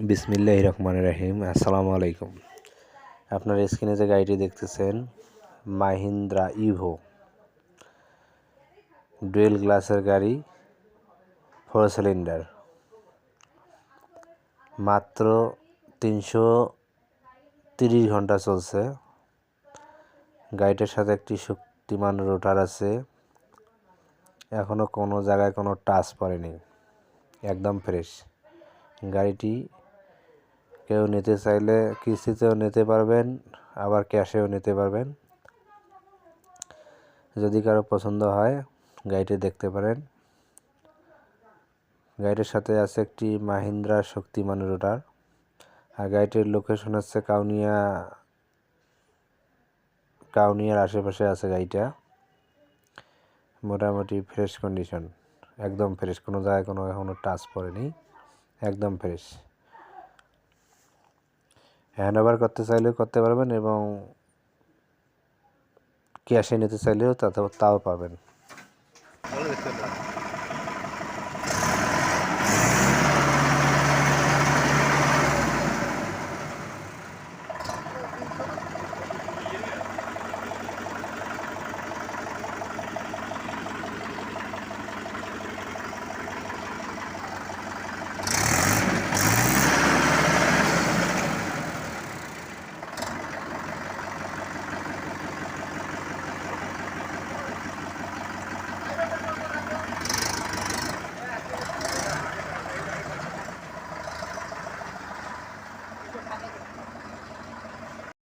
বিসমিল্লাহ রহমান রাহিম। আসসালামু আলাইকুম। আপনার স্ক্রিনে যে গাড়িটি দেখতেছেন, মাহিন্দ্রা ইভো। ডুয়েল গ্লাসের গাড়ি, ফোর সিলিন্ডার। মাত্র তিনশো তিরিশ ঘণ্টা চলছে। গাড়িটার সাথে একটি শক্তিমান রোটার আছে। এখনও কোনো জায়গায় কোনো টাচ পড়েনি। একদম ফ্রেশ। গাড়িটি কেউ নিতে চাইলে কিস্তিতেও নিতে পারবেন, আবার ক্যাশেও নিতে পারবেন। যদি কারও পছন্দ হয়, গাড়িটি দেখতে পারেন। গাড়িটির সাথে আছে একটি মাহিন্দ্রা শক্তিমান রোটার। আর গাড়িটির লোকেশন হচ্ছে কাউনিয়া, কাউনিয়ার আশেপাশে আছে গাড়িটা। মোটামুটি ফ্রেশ কন্ডিশন, একদম ফ্রেশ, কোনো জায়গায় কোনো এখনও টাচ পড়েনি, একদম ফ্রেশ। হ্যান্ড ওভার করতে চাইলেও করতে পারবেন এবং ক্যাশে নিতে চাইলেও তাতে তাও পাবেন ভালো